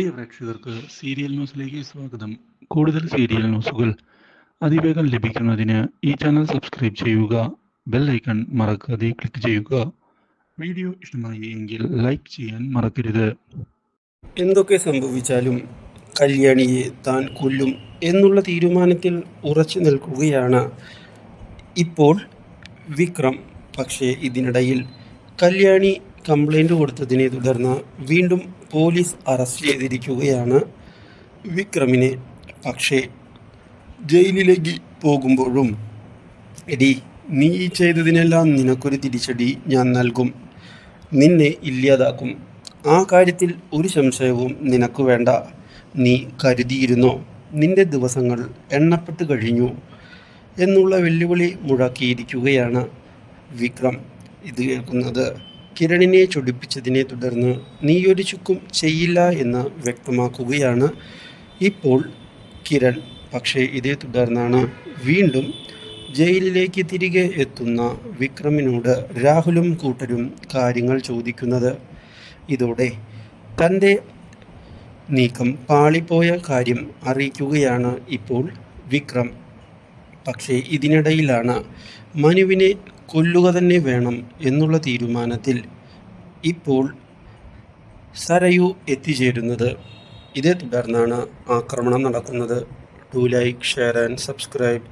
പ്രിയ പ്രേക്ഷകർക്ക് സീരിയൽ ന്യൂസിലേക്ക് സ്വാഗതം. കൂടുതൽ സീരിയൽ ന്യൂസുകൾ അതിവേഗം ലഭിക്കുന്നതിന് ഈ ചാനൽ സബ്സ്ക്രൈബ് ചെയ്യുക ബെൽ ഐക്കൺ മറക്കാതെ ക്ലിക്ക് ചെയ്യുക. വീഡിയോ ഇഷ്ടമായി എങ്കിൽ ലൈക്ക് ചെയ്യാൻ മറക്കരുത്. എന്തൊക്കെ സംഭവിച്ചാലും കല്യാണിയെ താൻ കൊല്ലും എന്നുള്ള തീരുമാനത്തിൽ ഉറച്ചു നിൽക്കുകയാണ് ഇപ്പോൾ വിക്രം. പക്ഷേ ഇതിനിടയിൽ കല്യാണി കംപ്ലൈന്റ് കൊടുത്തതിനെ തുടർന്ന് വീണ്ടും പോലീസ് അറസ്റ്റ് ചെയ്തിരിക്കുകയാണ് വിക്രമിനെ. പക്ഷേ ജയിലിലേക്ക് പോകുമ്പോഴും എടി നീ ചെയ്തതിനെല്ലാം നിനക്കൊരു തിരിച്ചടി ഞാൻ നൽകും. നിന്നെ ഇല്ലാതാക്കും. ആ കാര്യത്തിൽ ഒരു സംശയവും നിനക്ക് വേണ്ട. നീ കരുതിയിരുന്നോ? നിന്റെ ദിവസങ്ങൾ എണ്ണപ്പെട്ട് കഴിഞ്ഞു എന്നുള്ള വെല്ലുവിളി മുഴക്കിയിരിക്കുകയാണ് വിക്രം ഇത് കേൾക്കുന്നത്. കിരണിനെ ചൊടിപ്പിച്ചതിനെ തുടർന്ന് നീ ഒരു ചുക്കും ചെയ്യില്ല എന്ന് വ്യക്തമാക്കുകയാണ്. ഇപ്പോൾ കിരൺ പക്ഷേ ഇതേ തുടർന്നാണ്. വീണ്ടും ജയിലിലേക്ക് തിരികെ എത്തുന്ന വിക്രമിനോട് രാഹുലും കൂട്ടരും കാര്യങ്ങൾ ചോദിക്കുന്നത്. ഇതോടെ തന്റെ നീക്കം പാളിപ്പോയ കാര്യം അറിയിക്കുകയാണ് ഇപ്പോൾ വിക്രം. പക്ഷേ ഇതിനിടയിലാണ് മനുവിനെ കൊല്ലുക തന്നെ വേണം എന്നുള്ള തീരുമാനത്തിൽ ഇപ്പോൾ സരയു എത്തിച്ചേരുന്നത്. ഇതേ തുടർന്നാണ് ആക്രമണം നടക്കുന്നത്. To like share and subscribe